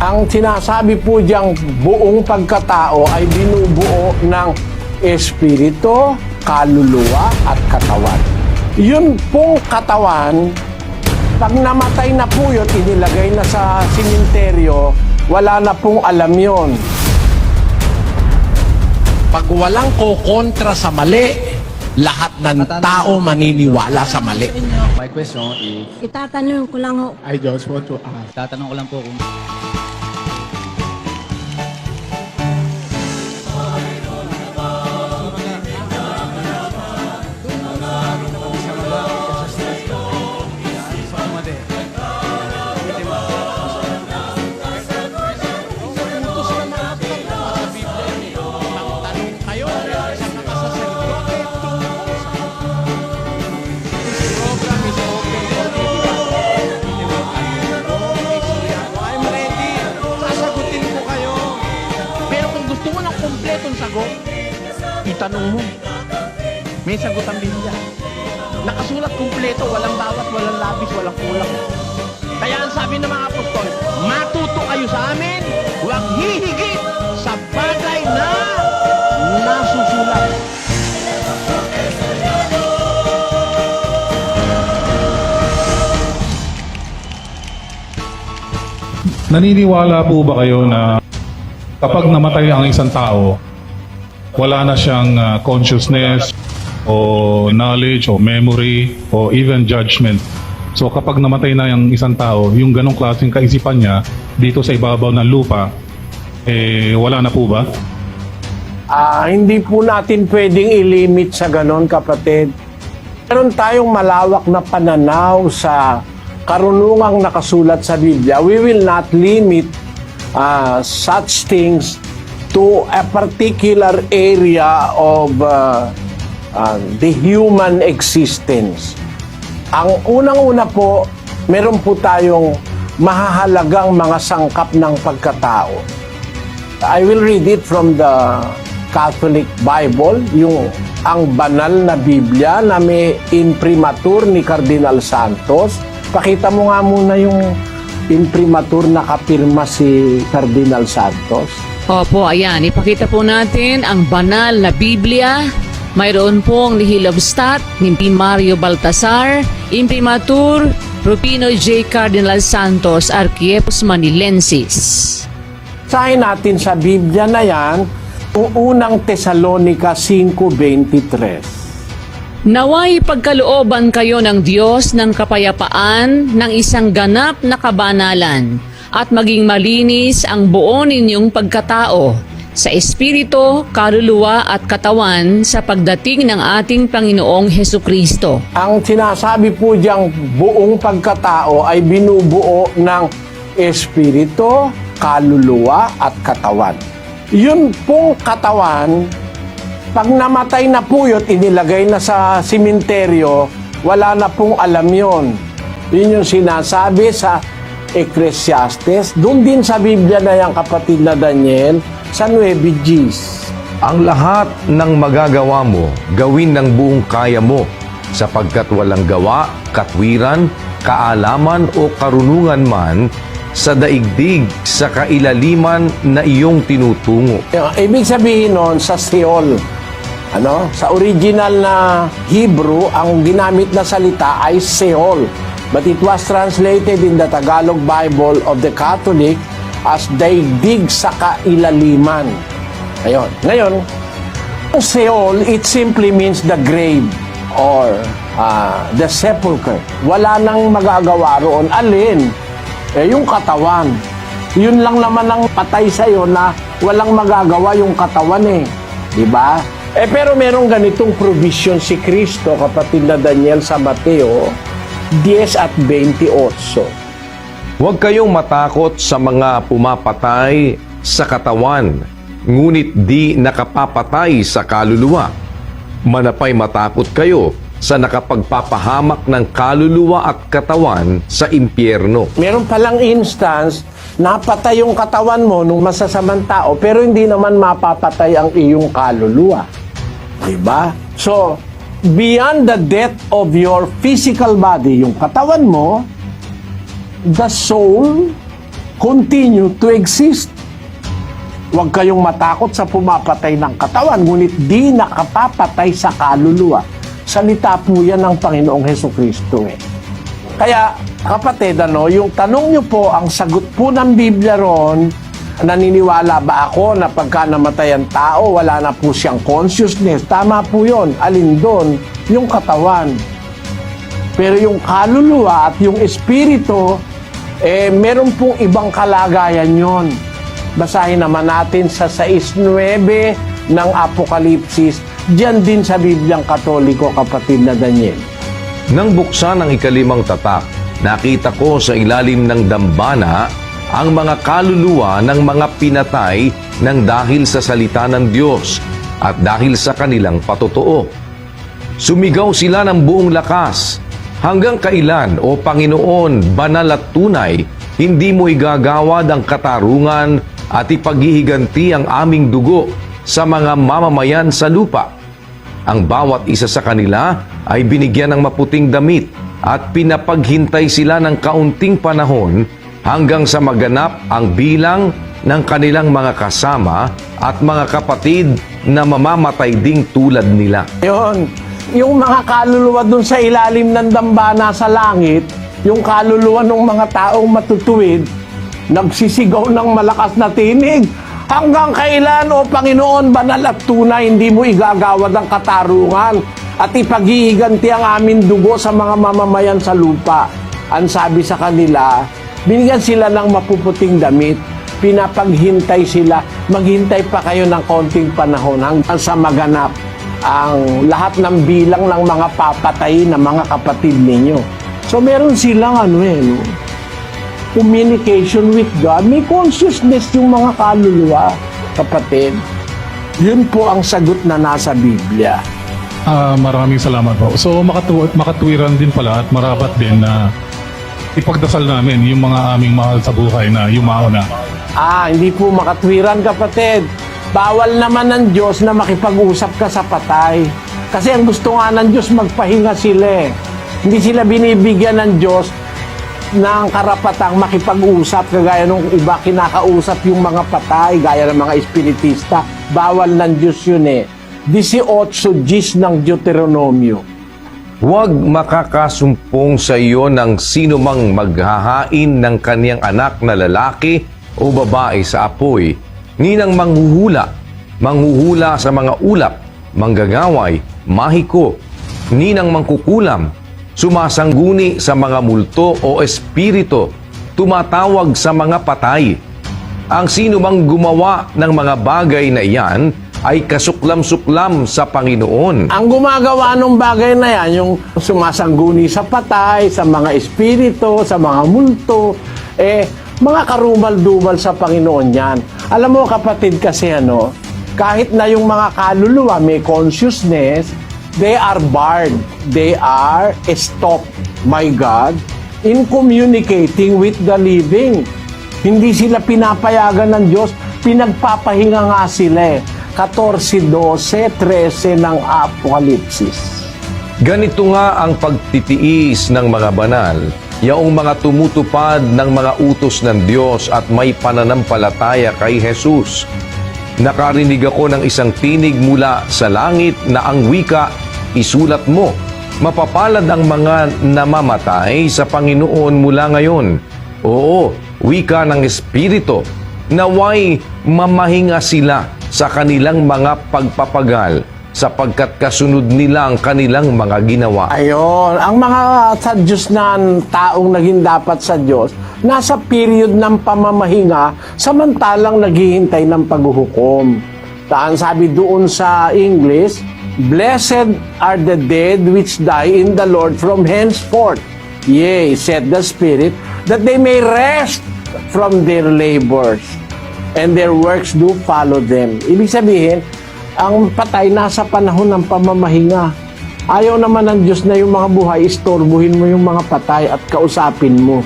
Ang sinasabi po diyang buong pagkatao ay binubuo ng espiritu, kaluluwa at katawan. Yun pong katawan, pag namatay na po yun, inilagay na sa simenteryo, wala na pong alam yon. Pag walang kokontra sa mali, lahat ng tao maniniwala sa mali. My question is, Itatanong ko lang ho, I just want to ask, Tatanong ko lang po kung itanong mo. May sagot ang Biblia. Nakasulat kumpleto, walang bawat, walang labis, walang kulang. Kaya ang sabi ng mga apostol, matuto kayo sa amin, huwag hihigit sa bagay na nasusulat. Naniniwala po ba kayo na kapag namatay ang isang tao, wala na siyang ah, consciousness o knowledge o memory o even judgment. So kapag namatay na ang isang tao, yung ganong klaseng kaisipan niya dito sa ibabaw ng lupa, eh wala na po ba? Ah, hindi po natin pwedeng ilimit sa ganon, kapatid. Meron tayong malawak na pananaw sa karunungang nakasulat sa Biblia. We will not limit ah, such things to a particular area of ah, ah, the human existence. Ang unang-una po, meron po tayong mahahalagang mga sangkap ng pagkatao. I will read it from the Catholic Bible, yung ang banal na Biblia na may imprimatur ni Cardinal Santos. Pakita mo nga muna yung imprimatur na kapirma si Cardinal Santos. Opo, ayan. Ipakita po natin ang banal na Biblia. Mayroon pong Nihil of Stat ni. Mario Baltasar, Imprimatur, Rupino J. Cardinal Santos, Arquiepos Manilensis. Sahin natin sa Biblia na yan, ang unang Tesalonica 5.23. Naway pagkalooban kayo ng Diyos ng kapayapaan ng isang ganap na kabanalan at maging malinis ang buo ninyong pagkatao sa espiritu, kaluluwa at katawan sa pagdating ng ating Panginoong Heso Kristo. Ang sinasabi po diyang buong pagkatao ay binubuo ng espiritu, kaluluwa at katawan. Yun pong katawan, pag namatay na po yun, inilagay na sa simenteryo, wala na pong alam yon. Yun yung sinasabi sa Ecclesiastes. Doon din sa Biblia na yan, kapatid na Daniel, sa 9 Gs. Ang lahat ng magagawa mo, gawin ng buong kaya mo, sapagkat walang gawa, katwiran, kaalaman o karunungan man sa daigdig sa kailaliman na iyong tinutungo. Yung Ibig sabihin nun, sa Seol, ano, sa original na Hebrew, ang ginamit na salita ay Seol. But it was translated in the Tagalog Bible of the Catholic as daigdig sa kailaliman. Ayun. Ngayon, Seol, it simply means the grave or ah, the sepulcher. Wala nang magagawa roon. Alin? Eh, yung katawan. Yun lang naman ang patay sa'yo na walang magagawa yung katawan eh. Di ba? Eh, pero merong ganitong provision si Kristo, kapatid na Daniel sa Mateo 10 at 28. Huwag kayong matakot sa mga pumapatay sa katawan, ngunit di nakapapatay sa kaluluwa. Manapay matakot kayo sa nakapagpapahamak ng kaluluwa at katawan sa impyerno. Meron palang instance, napatay yung katawan mo nung masasamang tao, pero hindi naman mapapatay ang iyong kaluluwa. Diba? So, beyond the death of your physical body, yung katawan mo, the soul continue to exist. Huwag kayong matakot sa pumapatay ng katawan, ngunit di nakapapatay sa kaluluwa. Salita po yan ng Panginoong Heso Kristo eh. Kaya, kapatid, ano, yung tanong nyo po, ang sagot po ng Biblia ron, naniniwala ba ako na pagka namatay ang tao, wala na po siyang consciousness? Tama po yon Alin doon? Yung katawan. Pero yung kaluluwa at yung espiritu, eh, meron pong ibang kalagayan yon. Basahin naman natin sa 6.9 ng Apokalipsis, diyan din sa Bibliang Katoliko, kapatid na Daniel. Nang buksan ang ikalimang tatak, nakita ko sa ilalim ng dambana ang mga kaluluwa ng mga pinatay ng dahil sa salita ng Diyos at dahil sa kanilang patotoo. Sumigaw sila ng buong lakas, Hanggang kailan, O Panginoon, banal at tunay, hindi mo igagawad ang katarungan at ipaghihiganti ang aming dugo sa mga mamamayan sa lupa. Ang bawat isa sa kanila ay binigyan ng maputing damit at pinapaghintay sila ng kaunting panahon hanggang sa maganap ang bilang ng kanilang mga kasama at mga kapatid na mamamatay ding tulad nila. Yun, yung mga kaluluwa dun sa ilalim ng dambana sa langit, yung kaluluwa ng mga taong matutuwid, nagsisigaw ng malakas na tinig. Hanggang kailan, O Panginoon, banal at tunay, hindi mo igagawad ang katarungan at ipaghihiganti ang aming dugo sa mga mamamayan sa lupa. Ang sabi sa kanila, binigyan sila ng mapuputing damit, pinapaghintay sila, maghintay pa kayo ng konting panahon hanggang sa maganap ang lahat ng bilang ng mga papatay na mga kapatid ninyo. So meron silang ano eh, no? communication with God. May consciousness yung mga kaluluwa, kapatid. Yun po ang sagot na nasa Biblia. Ah, maraming salamat po. So makatu makatwiran din pala at marapat din na ipagdasal namin yung mga aming mahal sa buhay na yumao na. Ah, hindi po makatwiran kapatid. Bawal naman ng Diyos na makipag-usap ka sa patay. Kasi ang gusto nga ng Diyos magpahinga sila eh. Hindi sila binibigyan ng Diyos ng karapatang makipag-usap kagaya nung iba kinakausap yung mga patay gaya ng mga espiritista. Bawal ng Diyos yun eh. 18 Gis ng Deuteronomio. Huwag makakasumpong sa iyo ng sino mang maghahain ng kaniyang anak na lalaki o babae sa apoy, ni ng manghuhula, manghuhula sa mga ulap, manggagaway, mahiko, ni ng mangkukulam, sumasangguni sa mga multo o espirito, tumatawag sa mga patay. Ang sino mang gumawa ng mga bagay na iyan ay kasuklam-suklam sa Panginoon. Ang gumagawa ng bagay na yan, yung sumasangguni sa patay, sa mga espiritu, sa mga multo, eh, mga karumal-dumal sa Panginoon yan. Alam mo kapatid kasi ano, kahit na yung mga kaluluwa may consciousness, they are barred. They are stopped by God in communicating with the living. Hindi sila pinapayagan ng Diyos, pinagpapahinga nga sila eh. 14, 12, 13 ng Apokalipsis. Ganito nga ang pagtitiis ng mga banal, yaong mga tumutupad ng mga utos ng Diyos at may pananampalataya kay Jesus. Nakarinig ako ng isang tinig mula sa langit na ang wika, isulat mo. Mapapalad ang mga namamatay sa Panginoon mula ngayon. Oo, wika ng Espiritu, naway mamahinga sila sa kanilang mga pagpapagal sapagkat kasunod nila ang kanilang mga ginawa. Ayon, ang mga sa Diyos na taong naging dapat sa Diyos, nasa period ng pamamahinga, samantalang naghihintay ng paghuhukom. Taan sabi doon sa English, Blessed are the dead which die in the Lord from henceforth. Yea, said the Spirit, that they may rest from their labors, and their works do follow them. Ibig sabihin, ang patay nasa panahon ng pamamahinga. Ayaw naman ng Diyos na yung mga buhay, istorbuhin mo yung mga patay at kausapin mo.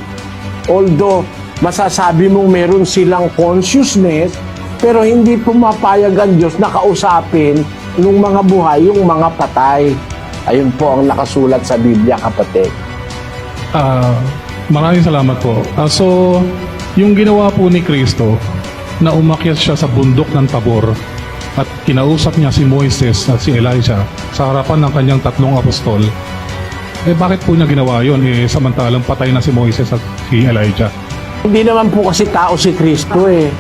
Although, masasabi mong meron silang consciousness, pero hindi pumapayag ang Diyos na kausapin ng mga buhay, yung mga patay. Ayun po ang nakasulat sa Biblia, kapatid. Ah, maraming salamat po. Ah, so, Yung ginawa po ni Kristo na umakyat siya sa bundok ng Tabor at kinausap niya si Moises at si Elijah sa harapan ng kanyang tatlong apostol, eh bakit po niya ginawa yon eh samantalang patay na si Moises at si Elijah? Hindi naman po kasi tao si Kristo eh.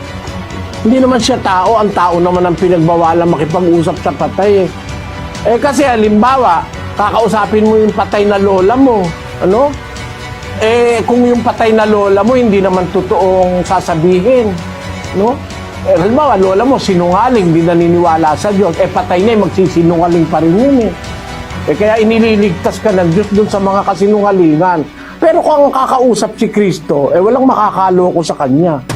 Hindi naman siya tao, ang tao naman ang pinagbawalan makipag-usap sa patay eh. Eh kasi halimbawa, kakausapin mo yung patay na lola mo, ano? Eh kung yung patay na lola mo hindi naman totoong sasabihin, no? Eh, halimbawa, lola mo sinungaling, hindi naniniwala sa Diyos. Eh patay na, magsisinungaling pa rin yun eh. Eh kaya inililigtas ka ng Diyos dun sa mga kasinungalingan. Pero kung ang kakausap si Kristo, eh walang makakaloko sa Kanya.